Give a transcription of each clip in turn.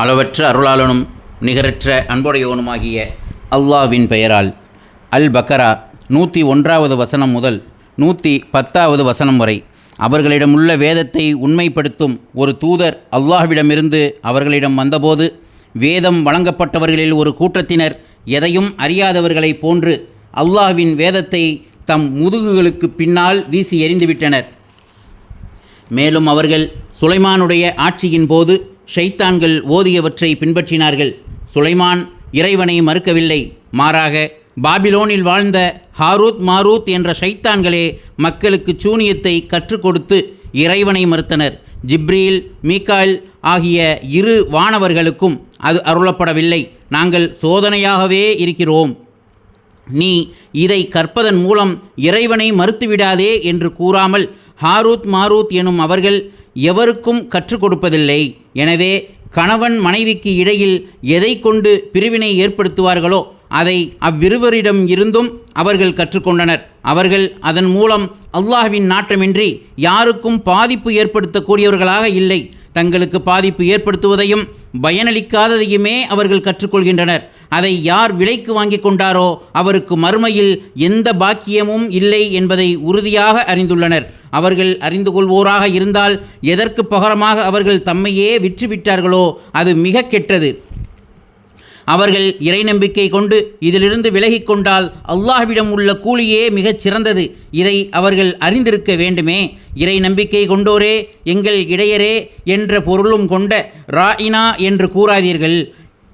அளவற்ற அருளாளனும் நிகரற்ற அன்புடையவனுமாகிய அல்லாவின் பெயரால். அல் பக்கரா நூற்றி ஒன்றாவது வசனம் முதல் நூற்றி பத்தாவது வசனம் வரை. அவர்களிடமுள்ள வேதத்தை உண்மைப்படுத்தும் ஒரு தூதர் அல்லாஹ்விடமிருந்து அவர்களிடம் வந்தபோது வேதம் வழங்கப்பட்டவர்களில் ஒரு கூட்டத்தினர் எதையும் அறியாதவர்களைப் போன்று அல்லாஹ்வின் வேதத்தை தம் முதுகுகளுக்கு பின்னால் வீசி எறிந்துவிட்டனர். மேலும் அவர்கள் சுலைமானுடைய ஆட்சியின் போது ஷைத்தான்கள் ஓதியவற்றை பின்பற்றினார்கள். சுலைமான் இறைவனை மறுக்கவில்லை. மாறாக பாபிலோனில் வாழ்ந்த ஹாரூத் மாரூத் என்ற ஷைத்தான்களே மக்களுக்கு சூனியத்தை கற்றுக் கொடுத்து இறைவனை மறுத்தனர். ஜிப்ரீல் மீகால் ஆகிய இரு வானவர்களுக்கும் அது அருளப்படவில்லை. நாங்கள் சோதனையாகவே இருக்கிறோம். நீ இதை கற்பதன் மூலம் இறைவனை மறுத்துவிடாதே என்று கூறாமல் ஹாரூத் மாரூத் எனும் அவர்கள் எவருக்கும் கற்றுக் கொடுப்பதில்லை. எனவே கணவன் மனைவிக்கு இடையில் எதை கொண்டு பிரிவினை ஏற்படுத்துவார்களோ அதை அவ்விருவரிடம் இருந்தும் அவர்கள் கற்றுக்கொண்டனர் அவர்கள் அதன் மூலம் அல்லாஹ்வின் நாட்டமின்றி யாருக்கும் பாதிப்பு ஏற்படுத்தக்கூடியவர்களாக இல்லை. தங்களுக்கு பாதிப்பு ஏற்படுத்துவதையும் பயனளிக்காததையுமே அவர்கள் கற்றுக்கொள்கின்றனர். அதை யார் விலைக்கு வாங்கி கொண்டாரோ அவருக்கு மறுமையில் எந்த பாக்கியமும் இல்லை என்பதை உறுதியாக அறிந்துள்ளனர். அவர்கள் அறிந்து கொள்வோராக இருந்தால் எதற்கு பகரமாக அவர்கள் தம்மையே விற்றுவிட்டார்களோ அது மிக கெட்டது. அவர்கள் இறை நம்பிக்கை கொண்டு இதிலிருந்து விலகிக்கொண்டால் அல்லாஹ்விடம் உள்ள கூலியே மிகச் சிறந்தது. இதை அவர்கள் அறிந்திருக்க வேண்டுமே. இறை நம்பிக்கை கொண்டோரே எங்கள் இடையரே என்ற பொருளும் கொண்ட ராயினா என்று கூறாதீர்கள்.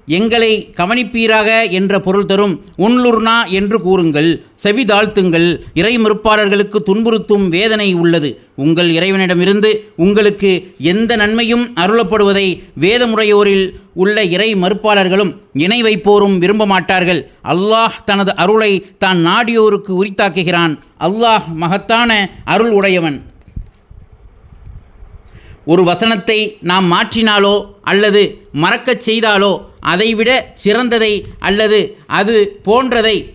எங்களை கவனிப்பீராக என்ற பொருள் தரும் உன்லுர்னா என்று கூறுங்கள். செவி தாழ்த்துங்கள். இறை மறுப்பாளர்களுக்கு துன்புறுத்தும் வேதனை உள்ளது. உங்கள் இறைவனிடமிருந்து உங்களுக்கு எந்த நன்மையும் அருளப்படுவதை வேதமுறையோரில் உள்ள இறை மறுப்பாளர்களும் இணை வைப்போரும் விரும்ப மாட்டார்கள். அல்லாஹ் தனது அருளை தான் நாடியோருக்கு உரித்தாக்குகிறான். அல்லாஹ் மகத்தான அருள் உடையவன். ஒரு வசனத்தை நாம் மாற்றினாலோ அல்லது மறக்கச் செய்தாலோ அதைவிட சிறந்ததை அல்லது அது போன்றதை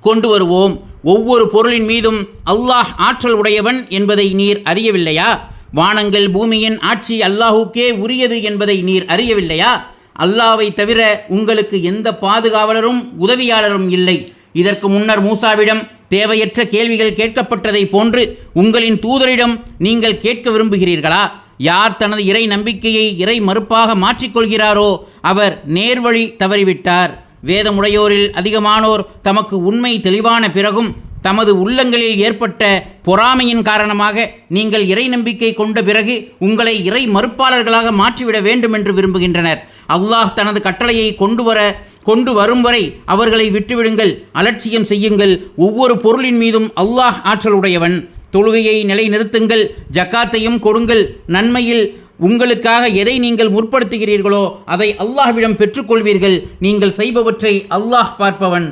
கொண்டு வருவோம். ஒவ்வொரு பொருளின் மீதும் அல்லாஹ் ஆற்றல் உடையவன் என்பதை நீர் அறியவில்லையா? வானங்கள் பூமியின் ஆட்சி அல்லாஹுக்கே உரியது என்பதை நீர் அறியவில்லையா? அல்லாவை தவிர உங்களுக்கு எந்த பாதுகாவலரும் உதவியாளரும் இல்லை. இதற்கு முன்னர் மூசாவிடம் தேவையற்ற கேள்விகள் கேட்கப்பட்டதை போன்று உங்களின் தூதரிடம் நீங்கள் கேட்க விரும்புகிறீர்களா? யார் தனது இறை நம்பிக்கையை இறை மறுப்பாக மாற்றிக்கொள்கிறாரோ அவர் நேர்வழி தவறிவிட்டார். வேதமுடையோரில் அதிகமானோர் தமக்கு உண்மை தெளிவான பிறகும் தமது உள்ளங்களில் ஏற்பட்ட பொறாமையின் காரணமாக நீங்கள் இறை நம்பிக்கை கொண்ட பிறகு உங்களை இறை மறுப்பாளர்களாக மாற்றிவிட வேண்டும் என்று விரும்புகின்றனர். அல்லாஹ் தனது கட்டளையை கொண்டு வர கொண்டு வரும் வரை அவர்களை விட்டுவிடுங்கள் அலட்சியம் செய்யுங்கள். ஒவ்வொரு பொருளின் மீதும் அல்லாஹ் ஆற்றலுடையவன். தொழுகையை நிலைநிறுத்துங்கள் ஜக்காத்தையும் கொடுங்கள். நன்மையில் உங்களுக்காக எதை நீங்கள் முற்படுத்துகிறீர்களோ அதை அல்லாஹ்விடம் பெற்றுக்கொள்வீர்கள். நீங்கள் செய்பவற்றை அல்லாஹ் பார்ப்பவன்.